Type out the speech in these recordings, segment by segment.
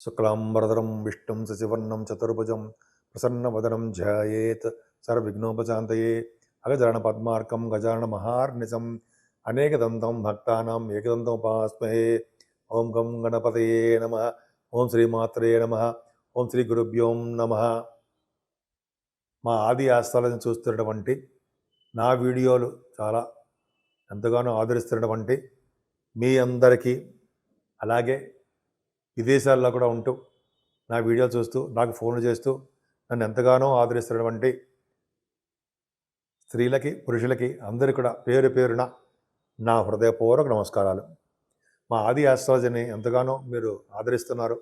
శుక్లాంబరదరం విష్ణుం శశివర్ణం చతుర్భుజం ప్రసన్నవదనం ధ్యాయేత్ సర్వవిఘ్నోపశాంతయే అగజాన పద్మార్కం గజాన మహార్నిజం అనేకదంతం భక్తానాం భక్తానం ఉపాస్మహే ఓం గం గణపతయే నమ ఓం శ్రీమాత్రే నమ ఓం శ్రీ గురుభ్యోం నమ మా ఆది ఆస్థాలను చూస్తున్నటువంటి నా వీడియోలు చాలా ఎంతగానో ఆదరిస్తున్నటువంటి మీ అందరికీ అలాగే విదేశాల్లో కూడా ఉంటూ నా వీడియోలు చూస్తూ నాకు ఫోన్లు చేస్తూ నన్ను ఎంతగానో ఆదరిస్తున్నటువంటి స్త్రీలకి పురుషులకి అందరికీ కూడా పేరు పేరున నా హృదయపూర్వక నమస్కారాలు. మా ఆది ఆస్ట్రాలజీని ఎంతగానో మీరు ఆదరిస్తున్నారు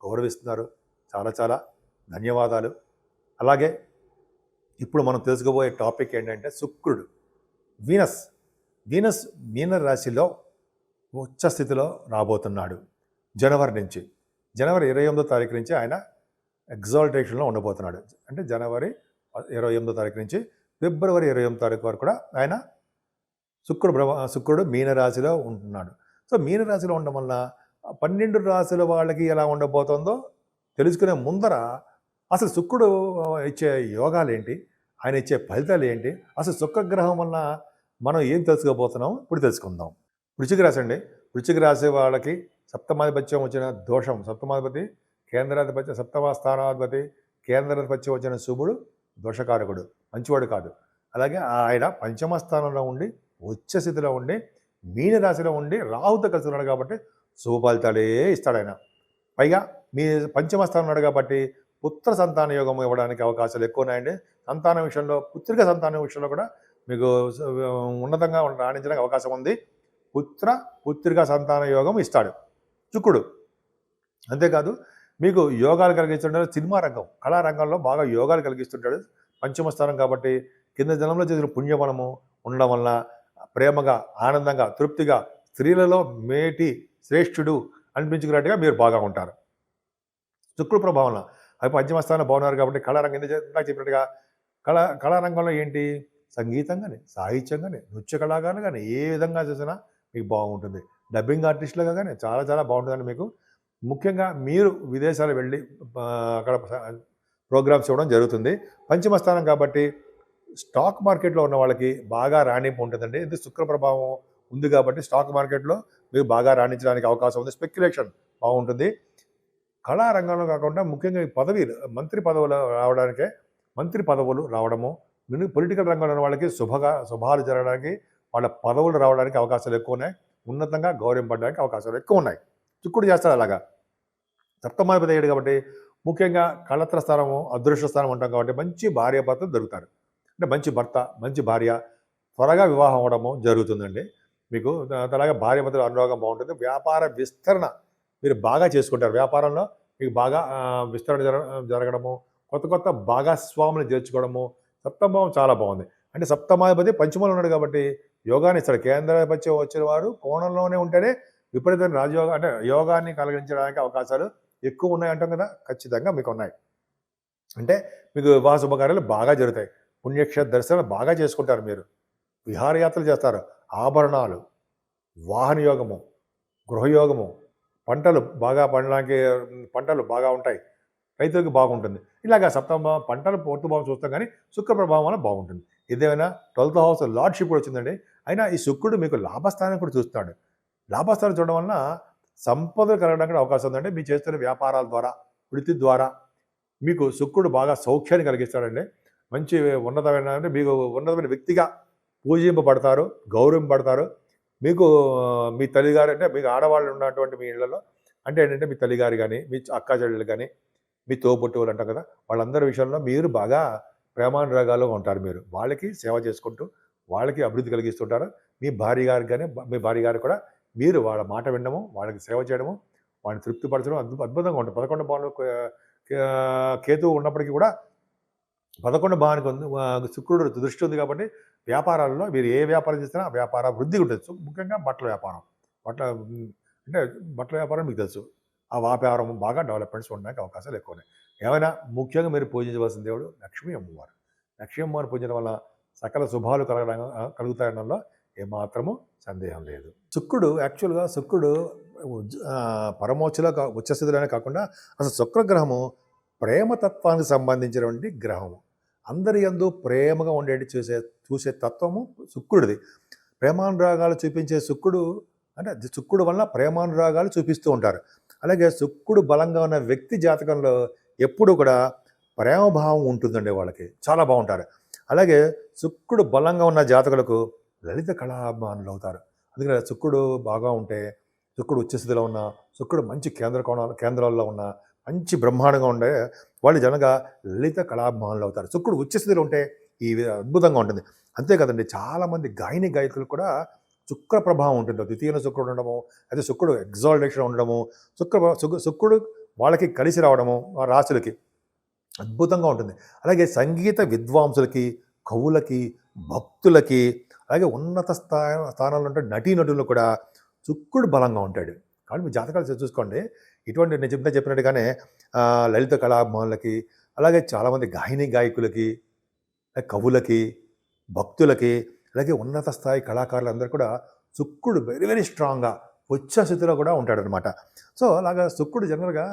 గౌరవిస్తున్నారు. చాలా చాలా ధన్యవాదాలు. అలాగే ఇప్పుడు మనం తెలుసుకోబోయే టాపిక్ ఏంటంటే శుక్రుడు వీనస్. వీనస్ మీన రాశిలో ఉచ్చ స్థితిలో రాబోతున్నాడు. జనవరి నుంచి. జనవరి ఇరవై ఎనిమిదో తారీఖు నుంచి ఆయన ఎగ్జాల్టేషన్లో ఉండబోతున్నాడు. అంటే జనవరి ఇరవై ఎనిమిదో తారీఖు నుంచి ఫిబ్రవరి ఇరవై ఎనిమిది తారీఖు వరకు కూడా ఆయన శుక్రుడు బ్రహ్మ శుక్రుడు మీనరాశిలో ఉంటున్నాడు. సో మీనరాశిలో ఉండడం వల్ల పన్నెండు రాశుల వాళ్ళకి ఎలా ఉండబోతుందో తెలుసుకునే ముందర అసలు శుక్రుడు ఇచ్చే యోగాలు ఏంటి? ఆయన ఇచ్చే ఫలితాలు ఏంటి? అసలు శుక్రగ్రహం వల్ల మనం ఏం తెలుసుకోబోతున్నాం? ఇప్పుడు తెలుసుకుందాం. వృచ్చిక రాశి అండి. వృచ్చిక రాశి వాళ్ళకి సప్తమాధిపత్యం వచ్చిన దోషం. సప్తమాధిపతి కేంద్రాధిపత్యం సప్తమ స్థానాధిపతి కేంద్రాధిపత్యం వచ్చిన శుభుడు దోషకారకుడు. మంచివాడు కాదు. అలాగే ఆయన పంచమ స్థానంలో ఉండి ఉచ్చ స్థితిలో ఉండి మీనరాశిలో ఉండి రాహుతో కలిసి ఉన్నాడు కాబట్టి శుభ ఫలితాలే ఇస్తాడు ఆయన. పైగా మీ పంచమ స్థానం ఉన్నాడు కాబట్టి పుత్ర సంతాన యోగం ఇవ్వడానికి అవకాశాలు ఎక్కువ ఉన్నాయండి. సంతానం విషయంలో పుత్రిక సంతానం విషయంలో కూడా మీకు ఉన్నతంగా రాణించడానికి అవకాశం ఉంది. పుత్ర పుత్రిక సంతాన యోగం ఇస్తాడు. శుక్రుడు అంతేకాదు మీకు యోగాలు కలిగిస్తుంటాడు సినిమా రంగం కళారంగంలో బాగా యోగాలు కలిగిస్తుంటాడు. పంచమ స్థానం కాబట్టి కింద జనంలో చేసిన పుణ్యబలము ఉండడం వల్ల ప్రేమగా ఆనందంగా తృప్తిగా స్త్రీలలో మేటి శ్రేష్ఠుడు అనిపించుకున్నట్టుగా మీరు బాగా ఉంటారు. శుక్రుడు ప్రభావం అవి పంచమస్థానం బాగున్నారు కాబట్టి కళారంగం ఇందాక చెప్పినట్టుగా కళా కళారంగంలో ఏంటి? సంగీతం కానీ సాహిత్యం కానీ నృత్య కళాకారులు కానీ ఏ విధంగా చేసినా మీకు బాగుంటుంది. డబ్బింగ్ ఆర్టిస్టులుగా కానీ చాలా చాలా బాగుంటుందండి మీకు. ముఖ్యంగా మీరు విదేశాలు వెళ్ళి అక్కడ ప్రోగ్రామ్స్ ఇవ్వడం జరుగుతుంది. పంచమ స్థానం కాబట్టి స్టాక్ మార్కెట్లో ఉన్న వాళ్ళకి బాగా రాణింపు ఉంటుందండి. ఇది శుక్ర ప్రభావం ఉంది కాబట్టి స్టాక్ మార్కెట్లో మీకు బాగా రాణించడానికి అవకాశం ఉంది. స్పెక్యులేషన్ బాగుంటుంది. కళారంగంలో కాకుండా ముఖ్యంగా ఈ పదవి మంత్రి పదవులు రావడానికే మంత్రి పదవులు రావడము పొలిటికల్ రంగంలో ఉన్న వాళ్ళకి శుభగా శుభాలు జరగడానికి వాళ్ళ పదవులు రావడానికి అవకాశాలు ఎక్కువ ఉన్నాయి. ఉన్నతంగా గౌరవింపడానికి అవకాశాలు ఎక్కువ ఉన్నాయి చుక్కుడు చేస్తారు అలాగా. సప్తమాధిపతి అయ్యాడు కాబట్టి ముఖ్యంగా కళత్ర స్థానము అదృష్ట స్థానం ఉంటాం కాబట్టి మంచి భార్య భర్త దొరుకుతారు. అంటే మంచి భర్త మంచి భార్య త్వరగా వివాహం అవ్వడము జరుగుతుందండి. మీకు అలాగే భార్య భర్తల అనురోగం బాగుంటుంది. వ్యాపార విస్తరణ మీరు బాగా చేసుకుంటారు. వ్యాపారంలో మీకు బాగా విస్తరణ జర జరగడము కొత్త కొత్త భాగస్వాములు చేర్చుకోవడము సప్తమభావం చాలా బాగుంది. అంటే సప్తమాధిపతి పంచమంలో ఉన్నాడు కాబట్టి యోగాన్ని ఇస్తాడు కేంద్రాధిపత్యం వచ్చిన వారు కోణంలోనే ఉంటేనే విపరీతమైన రాజయోగ అంటే యోగాన్ని కలిగించడానికి అవకాశాలు ఎక్కువ ఉన్నాయి అంటాం కదా? ఖచ్చితంగా మీకు ఉన్నాయి. అంటే మీకు వివాహ శుభకార్యాలు బాగా జరుగుతాయి. పుణ్యక్షేత్ర దర్శనాలు బాగా చేసుకుంటారు మీరు. విహారయాత్రలు చేస్తారు. ఆభరణాలు వాహన యోగము గృహయోగము పంటలు బాగా పండడానికి పంటలు బాగా ఉంటాయి. రైతులకు బాగుంటుంది. ఇలాగ సప్తమ పంటలు పూర్తిభావం చూస్తాం కానీ శుక్ర ప్రభావం వల్ల బాగుంటుంది. ఇదేమైనా ట్వెల్త్ హౌస్ లార్డ్షిప్ కూడా వచ్చిందండి. అయినా ఈ శుక్రుడు మీకు లాభస్థానం కూడా చూస్తాడు. లాభస్థానం చూడడం వలన సంపదలు కలగడానికి అవకాశం ఉందండి. మీ చేస్తున్న వ్యాపారాల ద్వారా వృత్తి ద్వారా మీకు శుక్రుడు బాగా సౌఖ్యాన్ని కలిగిస్తాడండి. మంచి ఉన్నతమైన అంటే మీకు ఉన్నతమైన వ్యక్తిగా పూజింపబడతారు గౌరవింపబడతారు. మీకు మీ తల్లిగారు అంటే మీకు ఆడవాళ్ళు ఉన్నటువంటి మీ ఇళ్ళలో అంటే ఏంటంటే మీ తల్లిగారు కానీ మీ అక్క చెల్లెలు కానీ మీ తోబుట్టువులు అంటారు కదా వాళ్ళందరి విషయంలో మీరు బాగా ప్రేమానురాగాలు ఉంటారు మీరు. వాళ్ళకి సేవ చేసుకుంటూ వాళ్ళకి అభివృద్ధి కలిగిస్తుంటారు. మీ భార్య గారు కానీ మీ భార్య గారు కూడా మీరు వాళ్ళ మాట వినడము వాళ్ళకి సేవ చేయడము వాళ్ళని తృప్తిపరచడం అద్భుత అద్భుతంగా ఉంటుంది. పదకొండు భావన కేతువు ఉన్నప్పటికీ కూడా పదకొండు భావానికి ఉంది శుక్రుడు దృష్టి ఉంది కాబట్టి వ్యాపారాల్లో మీరు ఏ వ్యాపారం చేసినా ఆ వ్యాపార వృద్ధి ఉంటుంది. ముఖ్యంగా బట్టల వ్యాపారం. బట్టల అంటే బట్టల వ్యాపారం మీకు తెలుసు. ఆ వ్యాపారం బాగా డెవలప్మెంట్స్ ఉండడానికి అవకాశాలు ఎక్కువ ఉన్నాయి. ఏమైనా ముఖ్యంగా మీరు పూజించవలసిన దేవుడు లక్ష్మీ అమ్మవారు. లక్ష్మీ అమ్మవారు పూజించడం వల్ల సకల శుభాలు కలగడం కలుగుతాయడంలో ఏమాత్రము సందేహం లేదు. శుక్రుడు యాక్చువల్గా శుక్రుడు ఉజ్- పరమోచ్చలో ఉచ్చస్థితిలోనే కాకుండా అసలు శుక్రగ్రహము ప్రేమతత్వానికి సంబంధించినటువంటి గ్రహము. అందరి ఎందు ప్రేమగా ఉండేటి చూసే చూసే తత్వము శుక్రుడిది. ప్రేమానురాగాలు చూపించే శుక్రుడు అంటే శుక్రుడు వలన ప్రేమానురాగాలు చూపిస్తూ ఉంటారు. అలాగే శుక్రుడు బలంగా ఉన్న వ్యక్తి జాతకంలో ఎప్పుడు కూడా ప్రేమభావం ఉంటుందండి వాళ్ళకి. చాలా బాగుంటారు. అలాగే శుక్రుడు బలంగా ఉన్న జాతకులకు లలిత కళాభిమానులు అవుతారు. అందుకని శుక్రుడు బాగా ఉంటే శుక్రుడు ఉచ్చస్థితిలో ఉన్న శుక్రుడు మంచి కేంద్ర కోణాలు కేంద్రాల్లో ఉన్న మంచి బ్రహ్మాండంగా ఉండే వాళ్ళు జనగా లలిత కళాభిమానులు అవుతారు. శుక్రుడు ఉచ్చస్థితిలో ఉంటే ఈ అద్భుతంగా ఉంటుంది. అంతే కదండి చాలామంది గాయని గాయకులు కూడా శుక్ర ప్రభావం ఉంటుంది. ద్వితీయ శుక్రుడు ఉండడము అయితే శుక్రుడు ఎగ్జాల్టేషన్ ఉండడము శుక్ర శుక్రుడు వాళ్ళకి కలిసి రావడము రాశులకి. అద్భుతంగా ఉంటుంది. అలాగే సంగీత విద్వాంసులకి కవులకి భక్తులకి అలాగే ఉన్నత స్థాయి స్థానాల్లో ఉంటే నటీనటులు కూడా చుక్కుడు బలంగా ఉంటాడు. కాబట్టి మీ జాతకాలు చూసుకోండి. ఇటువంటి నేను చెప్తే చెప్పినట్టుగానే లలిత కళాభిమానులకి అలాగే చాలామంది గాయని గాయకులకి కవులకి భక్తులకి అలాగే ఉన్నత స్థాయి కళాకారులందరూ కూడా శుక్రుడు వెరీ వెరీ స్ట్రాంగ్గా ఉచ్చ స్థితిలో కూడా ఉంటాడనమాట సో అలాగా శుక్రుడు జనరల్గా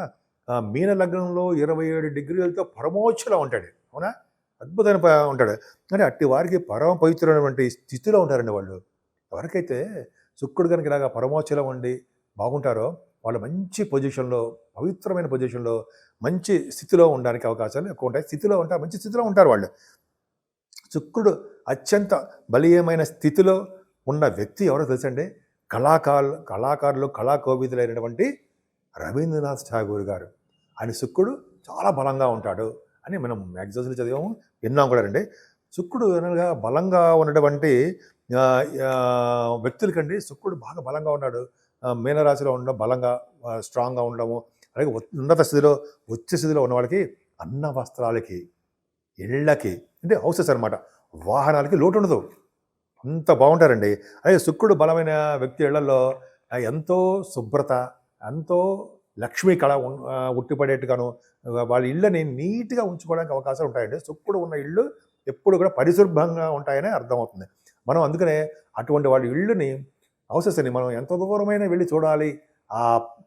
మీన లగ్నంలో ఇరవై ఏడు డిగ్రీలతో పరమోచ్చలో ఉంటాడు. అవునా? అద్భుతమైన ఉంటాడు. కానీ అట్టి వారికి పరమ పవిత్రమైనటువంటి స్థితిలో ఉంటారండి వాళ్ళు. ఎవరికైతే శుక్రుడు కనుక ఇలాగా పరమోచ్చలో ఉండి బాగుంటారో వాళ్ళు మంచి పొజిషన్లో పవిత్రమైన పొజిషన్లో మంచి స్థితిలో ఉండడానికి అవకాశాలు ఎక్కువ ఉంటాయి. స్థితిలో ఉంటారు మంచి స్థితిలో ఉంటారు వాళ్ళు. శుక్రుడు అత్యంత బలీయమైన స్థితిలో ఉన్న వ్యక్తి ఎవరో తెలుసండి? కళాకారులు కళాకారులు కళాకోవిధులైనటువంటి రవీంద్రనాథ్ ఠాగూర్ గారు. ఆయన శుక్రుడు చాలా బలంగా ఉంటాడు అని మనం మ్యాగజైన్స్లో చదివాము విన్నాం కూడా రండి శుక్రుడు అనగా బలంగా ఉన్నటువంటి వ్యక్తుల కంటే శుక్రుడు బాగా బలంగా ఉన్నాడు. మీనరాశిలో ఉండడం బలంగా స్ట్రాంగ్గా ఉండడము అలాగే ఉన్నత స్థితిలో వచ్చే స్థితిలో ఉన్న వాళ్ళకి అన్న వస్త్రాలకి ఇళ్ళకి అంటే హౌసెస్ అనమాట వాహనాలకి లోటు ఉండదు. అంత బాగుంటారండి. అలాగే శుక్రుడు బలమైన వ్యక్తి ఇళ్ళలో ఎంతో శుభ్రత ఎంతో లక్ష్మీ కళ ఉట్టిపడేట్టుగాను వాళ్ళ ఇళ్ళని నీట్గా ఉంచుకోవడానికి అవకాశాలు ఉంటాయండి. సుక్కుడు ఉన్న ఇళ్ళు ఎప్పుడు కూడా పరిశుభ్రంగా ఉంటాయని అర్థమవుతుంది. మనం అందుకనే అటువంటి వాళ్ళ ఇళ్ళని అవసరని మనం ఎంత దూరమైన వెళ్ళి చూడాలి ఆ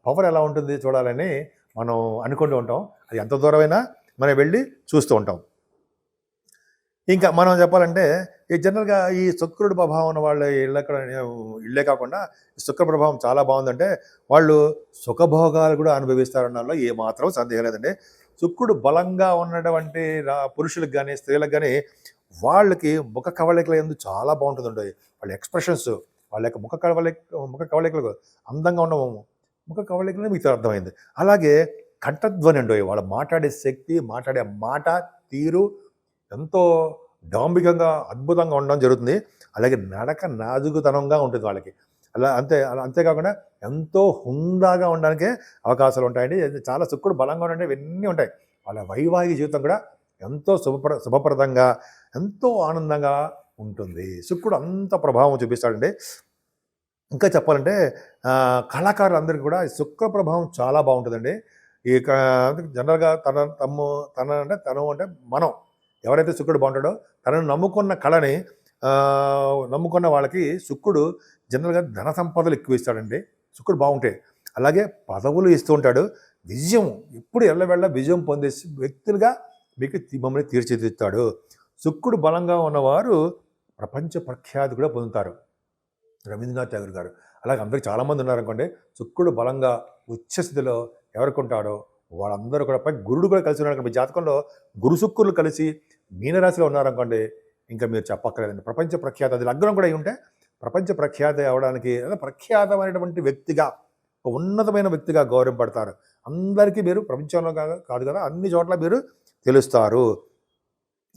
పవర్ ఎలా ఉంటుంది చూడాలని మనం అనుకుంటూ ఉంటాం. అది ఎంత దూరమైనా మనం వెళ్ళి చూస్తూ ఉంటాం. ఇంకా మనం చెప్పాలంటే ఈ జనరల్గా ఈ శుక్రుడు ప్రభావం ఉన్న వాళ్ళ ఇళ్ళక్కడ ఇళ్ళే కాకుండా శుక్ర ప్రభావం చాలా బాగుందంటే వాళ్ళు సుఖభోగాలు కూడా అనుభవిస్తారన్నలో ఏ మాత్రం సందేహం లేదండి. శుక్రుడు బలంగా ఉన్నటువంటి పురుషులకు కానీ స్త్రీలకు కానీ వాళ్ళకి ముఖ కవళికల ఎందు చాలా బాగుంటుందండి. వాళ్ళ ఎక్స్ప్రెషన్స్ వాళ్ళ యొక్క ముఖ కవళిక ముఖ కవళికలు అందంగా ఉండము ముఖ కవళికలే మీకు అర్థమైంది. అలాగే కంఠధ్వని ఉండేవి వాళ్ళు మాట్లాడే శక్తి మాట్లాడే మాట తీరు ఎంతో డాంబికంగా అద్భుతంగా ఉండడం జరుగుతుంది. అలాగే నడక నాజుకుతనంగా ఉంటుంది వాళ్ళకి. అలా అంతే అలా అంతేకాకుండా ఎంతో హుందాగా ఉండడానికే అవకాశాలు ఉంటాయండి. చాలా శుక్రుడు బలంగా ఉండే ఇవన్నీ ఉంటాయి. వాళ్ళ వైవాహిక జీవితం కూడా ఎంతో శుభప్ర శుభప్రదంగా ఎంతో ఆనందంగా ఉంటుంది. శుక్రుడు అంత ప్రభావం చూపిస్తాడండి. ఇంకా చెప్పాలంటే కళాకారులందరికీ కూడా శుక్ర ప్రభావం చాలా బాగుంటుందండి. ఈ జనరల్గా తన తమ్ము తన అంటే తను అంటే మనం. ఎవరైతే శుక్రుడు బాగుంటాడో తనను నమ్ముకున్న కళని నమ్ముకున్న వాళ్ళకి శుక్రుడు జనరల్గా ధన సంపదలు ఎక్కువ ఇస్తాడండి. శుక్రుడు బాగుంటే అలాగే పదవులు ఇస్తూ ఉంటాడు. విజయం ఎప్పుడు ఎల్లవెళ్ళ విజయం పొందే వ్యక్తులుగా మీకు మమ్మల్ని తీర్చిదిద్దుతాడు. శుక్రుడు బలంగా ఉన్నవారు ప్రపంచ ప్రఖ్యాతి కూడా పొందుతారు. రవీంద్రనాథ్ ఠాగూర్ గారు. అలాగే అందరికి చాలామంది ఉన్నారనుకోండి శుక్రుడు బలంగా ఉచ్చస్థితిలో ఎవరికి ఉంటాడో వాళ్ళందరూ కూడా పై గురుడు కూడా కలిసి ఉన్నారు మీ జాతకంలో గురు శుక్రులు కలిసి మీనరాశిలో ఉన్నారనుకోండి ఇంకా మీరు చెప్పక్కర్లేదండి. ప్రపంచ ప్రఖ్యాత అది లగ్నం కూడా అయి ఉంటే ప్రపంచ ప్రఖ్యాత అవడానికి ప్రఖ్యాతమైనటువంటి వ్యక్తిగా ఒక ఉన్నతమైన వ్యక్తిగా గౌరవపడతారు అందరికీ మీరు ప్రపంచంలో కాదు- కాదు కదా అన్ని చోట్ల మీరు తెలుస్తారు.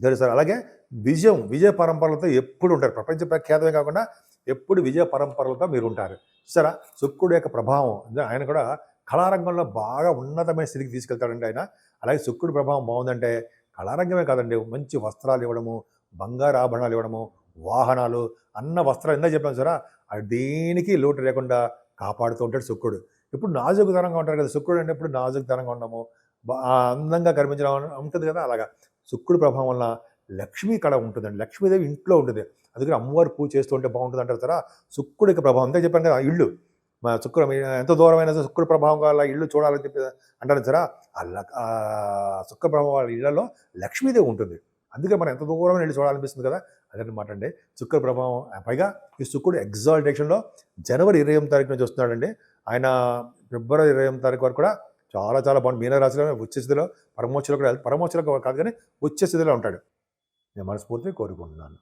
తెలుస్తారు అలాగే విజయం విజయ పరంపరలతో ఎప్పుడు ఉంటారు. ప్రపంచ ప్రఖ్యాతమే కాకుండా ఎప్పుడు విజయ పరంపరలతో మీరు ఉంటారు. సరే శుక్రుడు యొక్క ప్రభావం ఆయన కూడా కళారంగంలో బాగా ఉన్నతమైన స్థితికి తీసుకెళ్తాడండి ఆయన. అలాగే శుక్రుడి ప్రభావం బాగుందంటే కళారంగమే కాదండి. మంచి వస్త్రాలు ఇవ్వడము బంగారు ఆభరణాలు ఇవ్వడము వాహనాలు అన్న వస్త్రాలు ఇందా చెప్పాను సరా అది దేనికి లోటు లేకుండా కాపాడుతూ ఉంటాడు శుక్రుడు. ఇప్పుడు నాజుకుతనంగా ఉంటారు కదా శుక్రుడు అంటే ఎప్పుడు నాజుకుతనంగా ఉండము అందంగా కనిపించడం ఉంటుంది కదా అలాగా. శుక్రుడి ప్రభావం వలన లక్ష్మీ కళ ఉంటుందండి. లక్ష్మీదేవి ఇంట్లో ఉంటుంది. అందుకని అమ్మవారు పూజ చేస్తూ ఉంటే బాగుంటుంది అంటారు సరే శుక్రుడి ప్రభావం అంతే చెప్పాను కదా ఇల్లు. మా శుక్ర మీ ఎంత దూరమైన సరే శుక్ర ప్రభావం వల్ల ఇల్లు చూడాలని చెప్పి అంటారు సరే ఆ శుక్ర ప్రభావం వాళ్ళ ఇళ్ళలో లక్ష్మీదేవి ఉంటుంది. అందుకే మనం ఎంత దూరమైన ఇల్లు చూడాలనిపిస్తుంది కదా. అదనమాట అండి శుక్ర ప్రభావం పైగా ఈ శుక్రుడు ఎగ్జాల్టేషన్లో జనవరి ఇరవై ఎనిమిది తారీఖు నుంచి వస్తున్నాడండి ఆయన ఫిబ్రవరి ఇరవై ఎనిమిది తారీఖు వరకు కూడా చాలా చాలా బాగుంది. మీనరాశిలో ఉచ్చ స్థితిలో పరమోచ్చలో కూడా పరమోచ్చలో కాదు కానీ ఉచ్చ స్థితిలో ఉంటాడు. నేను మనస్ఫూర్తిగా కోరుకుంటున్నాను.